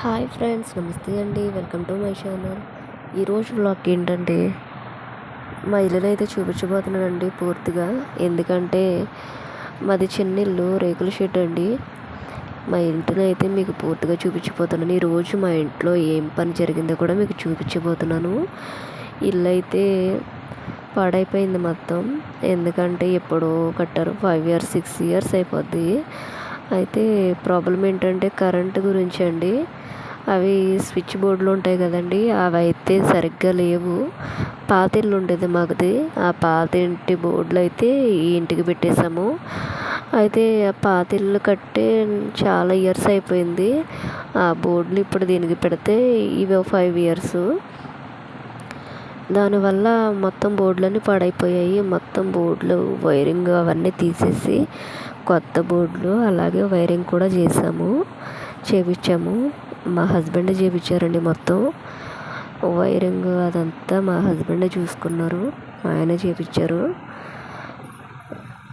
Hi friends నమస్తే అండి. Welcome to my channel. ఈరోజు బ్లాగ్ ఏంటంటే మా ఇల్లుని అయితే చూపించబోతున్నానండి పూర్తిగా. ఎందుకంటే మాది చిన్న ఇల్లు రేకుల షెడ్ అండి. మా ఇంటిని అయితే మీకు పూర్తిగా చూపించబోతున్నాను. ఈరోజు మా ఇంట్లో ఏం పని జరిగిందో కూడా మీకు చూపించబోతున్నాను. ఇల్లు అయితే పాడైపోయింది మొత్తం. ఎందుకంటే ఎప్పుడో కట్టారు. ఫైవ్ ఇయర్స్ సిక్స్ ఇయర్స్ అయిపోద్ది. అయితే ప్రాబ్లం ఏంటంటే కరెంట్ గురించి అండి. అవి స్విచ్ బోర్డులు ఉంటాయి కదండి. అవి అయితే సరిగ్గా లేవు. పాత ఇల్లు ఉండేది మాకుది ఆ పాత ఇంటి బోర్డులు అయితే ఈ ఇంటికి పెట్టేశాము. అయితే ఆ పాత ఇల్లు కట్టే చాలా ఇయర్స్ అయిపోయింది. ఆ బోర్డులు ఇప్పుడు దీనికి పెడితే ఇవి ఫైవ్ ఇయర్స్. దానివల్ల మొత్తం బోర్డులన్నీ పాడైపోయాయి. మొత్తం బోర్డులు వైరింగ్ అవన్నీ తీసేసి కొత్త బోర్డులు అలాగే వైరింగ్ కూడా చేసాము చేపించాము. మా హస్బెండ్ చేపించారండి మొత్తం. వైరింగ్ అదంతా మా హస్బెండే చూసుకున్నారు. ఆయన చేపించారు.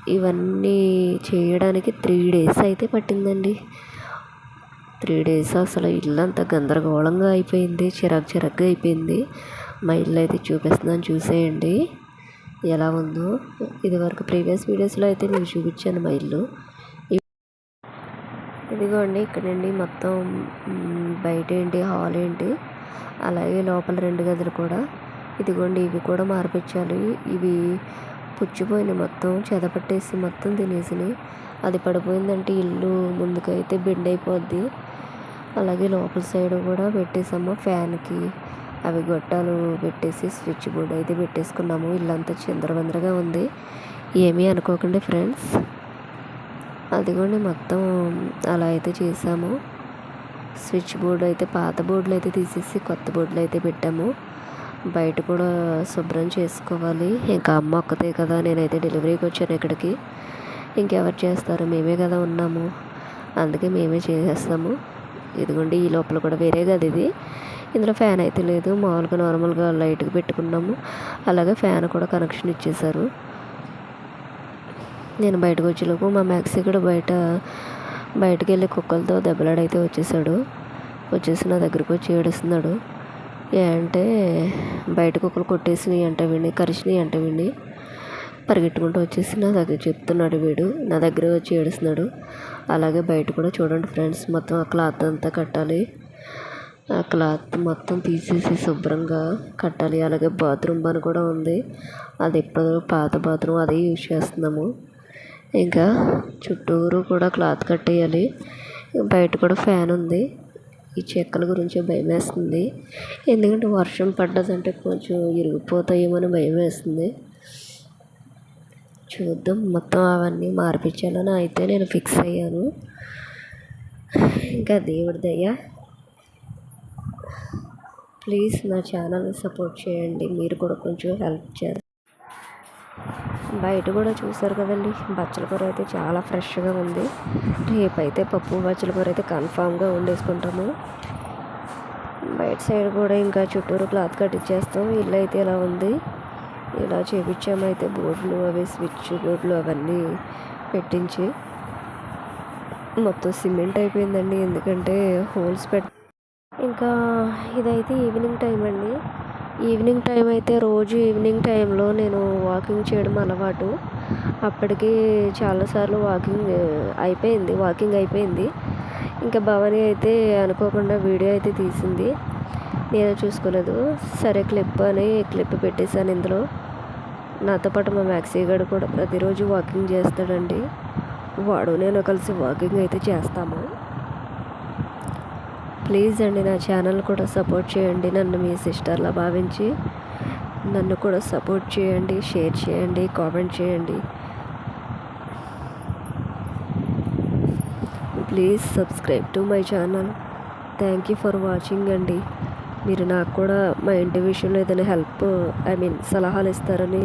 ఇవన్నీ చేయడానికి త్రీ డేస్ అయితే పట్టిందండి. త్రీ డేస్ అసలు ఇల్లు అంతా గందరగోళంగా అయిపోయింది. చిరాకు చిరాకుగా అయిపోయింది. మా ఇల్లు అయితే చూపిస్తున్నాను చూసేయండి. ఎలా ఉందో. ఇదివరకు ప్రీవియస్ వీడియోస్లో అయితే మీకు చూపించాను మా ఇల్లు ఇదిగోండి ఇక్కడండి మొత్తం బయట ఏంటి హాల్ ఏంటి అలాగే లోపల రెండు గదులు కూడా. ఇదిగోండి ఇవి కూడా మార్పించాలి ఇవి పుచ్చిపోయినాయి మొత్తం చెదపట్టేసి మొత్తం తినేసినాయి. అది పడిపోయిందంటే ఇల్లు ముందుకైతే బెండ్ అయిపోద్ది అలాగే లోపల సైడ్ కూడా పెట్టేసాము ఫ్యాన్కి. అవి గొట్టాలు పెట్టేసి స్విచ్ బోర్డ్ అయితే పెట్టేసుకున్నాము. ఇల్లంతా చిందరవందరగా ఉంది. ఏమీ అనుకోకండి ఫ్రెండ్స్. అదిగోండి మొత్తం అలా అయితే చేసాము స్విచ్ బోర్డు అయితే పాత బోర్డులు అయితే తీసేసి కొత్త బోర్డులు అయితే పెట్టాము. బయట కూడా శుభ్రం చేసుకోవాలి. ఇంకా అమ్మ ఒక్కతే కదా నేనైతే డెలివరీకి వచ్చాను ఇక్కడికి. ఇంకెవరు చేస్తారు? మేమే కదా ఉన్నాము. అందుకే మేమే చేసేస్తాము. ఇదిగోండి ఈ లోపల కూడా వేరే కదా ఇది. ఇందులో ఫ్యాన్ అయితే లేదు. మామూలుగా నార్మల్గా లైట్గా పెట్టుకున్నాము. అలాగే ఫ్యాన్ కూడా కనెక్షన్ ఇచ్చేశారు. నేను బయటకు వచ్చేలోపు మా మ్యాక్సీ కూడా బయట బయటకు వెళ్ళి కుక్కలతో దెబ్బలాడైతే వచ్చేసాడు. వచ్చేసి నా దగ్గరకు వచ్చి ఏడుస్తున్నాడు. ఏ అంటే బయట కుక్కలు కొట్టేసినాయి అంట విని కరిచినాయి అంట విని పరిగెట్టుకుంటూ వచ్చేసి నా దగ్గర చెప్తున్నాడు వీడు. నా దగ్గర వచ్చి ఏడుస్తున్నాడు. అలాగే బయట కూడా చూడండి ఫ్రెండ్స్ మొత్తం ఆ క్లాత్ అంతా కట్టాలి. ఆ క్లాత్ మొత్తం తీసేసి శుభ్రంగా కట్టాలి. అలాగే బాత్రూమ్ పని కూడా ఉంది. అది ఎప్పుడు పాత బాత్రూమ్ అదే యూజ్ చేస్తున్నాము. ఇంకా చుట్టూరు కూడా క్లాత్ కట్టేయాలి. బయట కూడా ఫ్యాన్ ఉంది. ఈ చెక్కల గురించి భయం వేస్తుంది ఎందుకంటే వర్షం పడ్డదంటే కొంచెం ఇరిగిపోతాయేమని భయం వేస్తుంది చూద్దాం. మొత్తం అవన్నీ మార్పించాలని అయితే నేను ఫిక్స్ అయ్యాను. ఇంకా దేవుడి దయ ప్లీజ్ నా ఛానల్ని సపోర్ట్ చేయండి. మీరు కూడా కొంచెం హెల్ప్ చేయండి బయట కూడా చూసారు కదండి. బచ్చల కూర అయితే చాలా ఫ్రెష్గా ఉంది. రేపు అయితే పప్పు బచ్చల కూర అయితే కన్ఫామ్గా వండేసుకుంటాము. బయట సైడ్ కూడా ఇంకా చుట్టూరు క్లాత్ కట్టించేస్తాం ఇల్లు అయితే ఇలా ఉంది. ఇలా చేపించామైతే బోర్డులు అవి స్విచ్ బోర్డులు అవన్నీ పెట్టించి. మొత్తం సిమెంట్ అయిపోయిందండి. ఎందుకంటే హోల్స్ పెట్ ఇంకా ఇదైతే ఈవినింగ్ టైం అండి. ఈవినింగ్ టైం అయితే రోజు ఈవినింగ్ టైంలో నేను వాకింగ్ చేయడం అలవాటు. అప్పటికి చాలాసార్లు వాకింగ్ అయిపోయింది వాకింగ్ అయిపోయింది. ఇంకా భవాని అయితే అనుకోకుండా వీడియో అయితే తీసింది. నేను చూసుకోలేదు సరే క్లిప్ అని క్లిప్ పెట్టేశాను ఇందులో. నాతో పాటు మా మ్యాక్సీ గడు కూడా ప్రతిరోజు వాకింగ్ చేస్తాడండి. వాడు నేను కలిసి వాకింగ్ అయితే చేస్తాము. ప్లీజ్ అండి నా ఛానల్ కూడా సపోర్ట్ చేయండి నన్ను మీ సిస్టర్లా భావించి నన్ను కూడా సపోర్ట్ చేయండి షేర్ చేయండి కామెంట్ చేయండి. Please subscribe to my channel. Thank you for watching అండి. మీరు నాకు కూడా మా ఇంటి విషయంలో ఏదైనా హెల్ప్ ఐ మీన్ సలహాలు ఇస్తారని